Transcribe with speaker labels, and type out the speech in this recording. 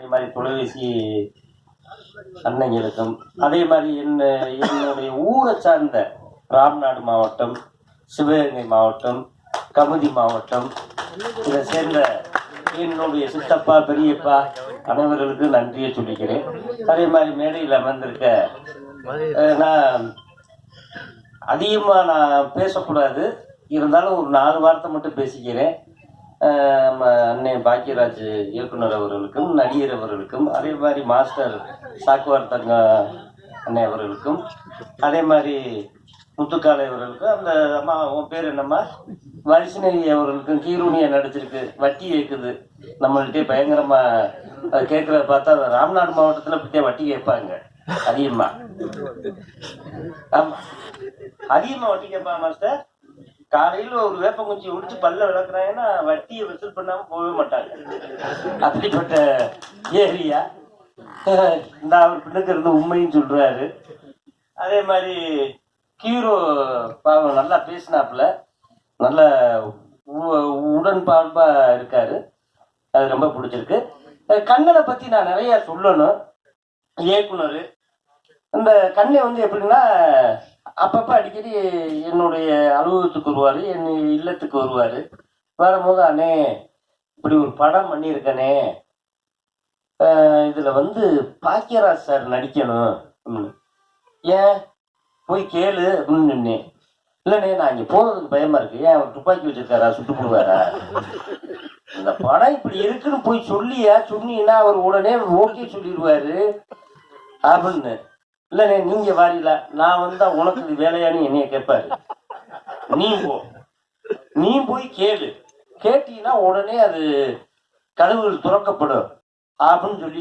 Speaker 1: அதே மாதிரி தொலைபேசி அன்னைகளுக்கும் அதே மாதிரி என்ன என்னுடைய ஊரை சார்ந்த ராம்நாடு மாவட்டம் சிவகங்கை மாவட்டம் கமுதி மாவட்டம் இதை சேர்ந்த என்னுடைய சித்தப்பா பெரியப்பா அனைவர்களுக்கு நன்றியை சொல்லிக்கிறேன். அதே மாதிரி மேடையில் அமர்ந்திருக்க நான் அதிகமாக நான் பேசக்கூடாது. இருந்தாலும் ஒரு நாலு வார்த்தை மட்டும் பேசிக்கிறேன். நம்ம அன்னை பாக்கியராஜ் இயக்குனர் அவர்களுக்கும் நடிகர் அவர்களுக்கும் அதே மாதிரி மாஸ்டர் சாக்குவார் தங்க அன்னை அவர்களுக்கும் அதே மாதிரி முத்துக்காலை அவர்களுக்கும் அந்த அம்மா உன் பேர் என்னம்மா? வைஷ்ணவி அவர்களுக்கும் கீரூனியா நடிச்சிருக்கு வட்டி கேட்குது நம்மள்கிட்ட பயங்கரமா அது கேட்கறத பார்த்தா ராம்நாடு மாவட்டத்தில் பற்றிய வட்டி கேட்பாங்க அதிகமா. ஆமா. அதிகமா வட்டி கேட்பாங்க மாஸ்டர்? காலையில ஒரு வேப்பங்குச்சி உடிச்சு பல்ல விளக்குறாங்கன்னா வட்டியை வசூல் பண்ணாம போகவே மாட்டாங்க. அப்படிப்பட்ட ஏரியா. இந்த அவர் பின்னுக்கு இருந்து உண்மையும் சொல்றாரு. அதே மாதிரி ஹீரோ பாவம் நல்லா பேசினாப்புல. நல்ல உ- உடன்பான்பா இருக்காரு. அது ரொம்ப பிடிச்சிருக்கு. கண்ணனை பத்தி நான் நிறைய சொல்லணும். இயக்குனர். இந்த கண்ணை வந்து எப்படின்னா அப்பப்போ அடிக்கடி என்னுடைய அலுவலகத்துக்கு வருவார் என் இல்லத்துக்கு வருவார். வரும்போது அண்ணே இப்படி ஒரு படம் பண்ணியிருக்கனே. இதில் வந்து பாக்கியராஜ் சார் நடிக்கணும். ம். ஏன்? போய் கேளு. அப்படின்னு இல்லைண்ணே நான் இங்கே போகிறதுக்கு பயமாக இருக்கு. ஏன் அவர் துப்பாக்கி வச்சிருக்காரா? சுட்டு போடுவாரா இந்த படம் இப்படி இருக்குன்னு போய் சொல்லியா? சொன்னீங்கன்னா அவர் உடனே ஓகே சொல்லிடுவாரு. அப்படின்னு. இல்லைண்ணே நீங்க வாரியில நான் வந்தா உனக்கு இது வேலையான்னு என்னைய கேட்பாரு நீ போ. நீ போய் கேளு. கேட்டீங்கன்னா உடனே அது கதவுகள் துறக்கப்படும். அப்படின்னு சொல்லி